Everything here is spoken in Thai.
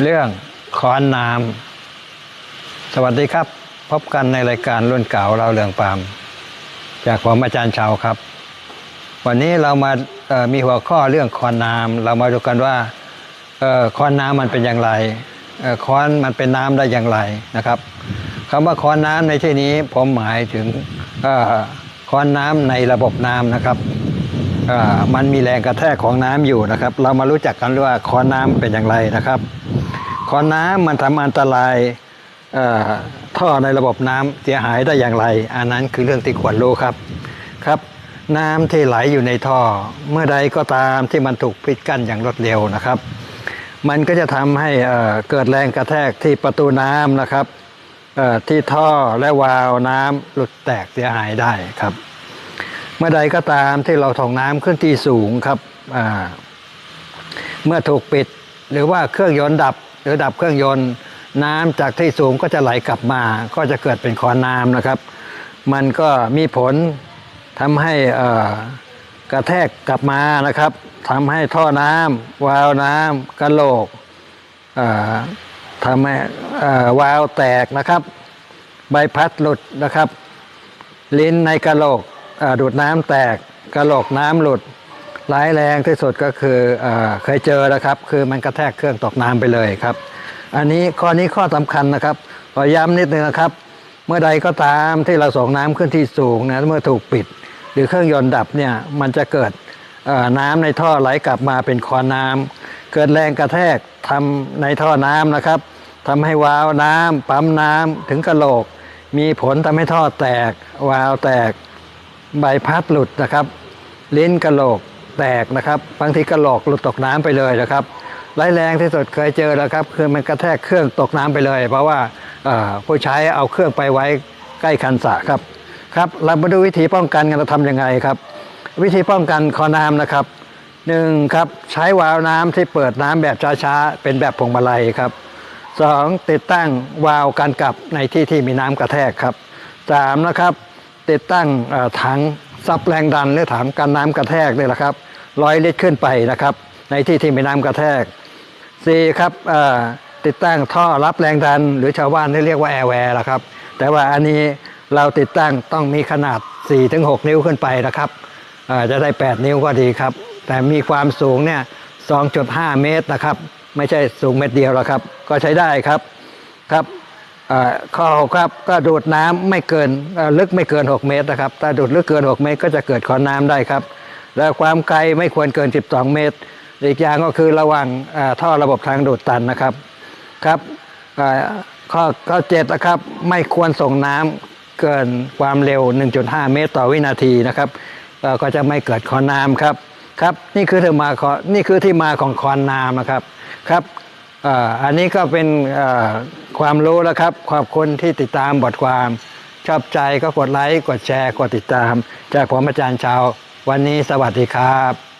เรื่องขอนน้ำสวัสดีครับ พบกันในรายการรุ่นเก่าเราเรื่องปาม จากผมอาจารย์ชาวครับ วันนี้เรามามีหัวข้อเรื่องคอนน้ำเรามาดูกันว่าเอ่อคอนน้ำมันเป็นอย่างไรเอ่อคอนมันเป็นน้ำได้อย่างไรนะครับคำว่าคอนน้ำในที่นี้ผมหมายถึงเอ่อคอนน้ำในระบบน้ำนะครับมันมีแรงกระแทกของน้ำอยู่นะครับ เรามารู้จักกันว่าคอนน้ำเป็นอย่างไรนะครับ อน้ำมันทำอันตรายท่อในระบบน้ำเสียหายได้อย่างไร อันนั้นคือเรื่องที่ควรรู้ครับครับ น้ำที่ไหลอยู่ในท่อ เมื่อใดก็ตามที่มันถูกปิดกั้นอย่างรวดเร็วนะครับ มันก็จะทำให้เกิดแรงกระแทกที่ประตูน้ำนะครับที่ท่อและวาล์วน้ำหลุดแตกเสียหายได้ครับ เมื่อใดก็ตามที่เราถ่องน้ำขึ้นที่สูงครับเมื่อถูกปิดหรือว่าเครื่องยนต์ดับ หรือดับเครื่องยนต์ น้ำจากที่สูงก็จะไหลกลับมา ก็จะเกิดเป็นคอน้ำนะครับ มันก็มีผลทำให้อ่อกระแทกกลับมานะครับทำให้ท่อน้ำวาล์วน้ำกระโหลกอ่าทำให้อ่อวาล์วแตกนะครับ ใบพัดหลุดนะครับ ลิ้นในกระโหลกอ่าดูดน้ำแตกกระโหลกน้ำหลุด ร้ายแรงที่สุดก็คืออเคยเจอนะครับ คือมันกระแทกเครื่องตกน้ำไปเลยครับ อันนี้ข้อนี้ข้อสำคัญนะครับขอย้ำนิดนึงนะครับ เมื่อใดก็ตามที่เราส่งน้ำขึ้นที่สูงนะเมื่อถูกปิด หรือเครื่องยนต์ดับเนี่ยมันจะเกิดน้ำในท่อไหลกลับมาเป็นคอน้ำเกิดแรงกระแทกทำในท่อน้ำนะครับทำให้วาล์วน้ำปั๊มน้ำถึงกระโหลก มีผลทำให้ท่อแตก วาล์วแตก ใบพัดหลุดนะครับ ลิ้นกระโหลก แตกนะครับ บางทีกระโหลกหลุดตกน้ำไปเลยนะครับร้ายแรงที่สุดเคยเจอแล้วครับ คือมันกระแทกเครื่องตกน้ำไปเลย เพราะว่าผู้ใช้เอาเครื่องไปไว้ใกล้คันสระครับครับ เรามาดูวิธีป้องกันกันเราทำยังไงครับ วิธีป้องกันคอน้ำนะครับหนึ่งครับใช้วาล์วน้ำที่เปิดน้ำแบบช้าๆเป็นแบบพวงมาลัยครับสองติดตั้งวาล์วกันกลับในที่ที่มีน้ำกระแทกครับสามนะครับ ติดตั้งถัง ซับแรงดันหรือถังกันน้ำกระแทกนี่แหละครับร้อยลิตรขึ้นไปนะครับ ในที่ที่มีน้ำกระแทกสี่ครับติดตั้งท่อรับแรงดัน หรือชาวบ้านที่เรียกว่าแอร์แวร์ละครับ แต่ว่าอันนี้เราติดตั้งต้องมีขนาด 4-6 นิ้วขึ้นไปนะครับอ่อจะได้ 8 นิ้วก็ดีครับ แต่มีความสูงเนี่ย 2.5 เมตรนะครับ ไม่ใช่สูงเม็ดเดียวหรอกครับ ก็ใช้ได้ครับครับ ข้อหกครับก็ดูดน้ำไม่เกินลึกไม่เกิน 6 เมตรนะครับถ้าดูดลึกเกิน 6 เมตร ก็จะเกิดขอน้ำได้ครับ และความไกลไม่ควรเกิน 12 เมตร อีกอย่างก็คือระว่างท่อระบบทางดูดตันนะครับครับข้อข้อเจ็ดนะครับไม่ควรส่งน้ำเกินความเร็ว 1.5 เมตร ต่อวินาทีนะครับก็จะไม่เกิดขอน้ำครับครับนี่คือที่มาของนี่คือที่มาของคอนน้ำนะครับครับ อันนี้ก็เป็นความรู้แล้วครับ ขอบคุณที่ติดตามบทความ ชอบใจก็กดไลค์ กดแชร์ กดติดตาม จากผมอาจารย์ชาว วันนี้สวัสดีครับ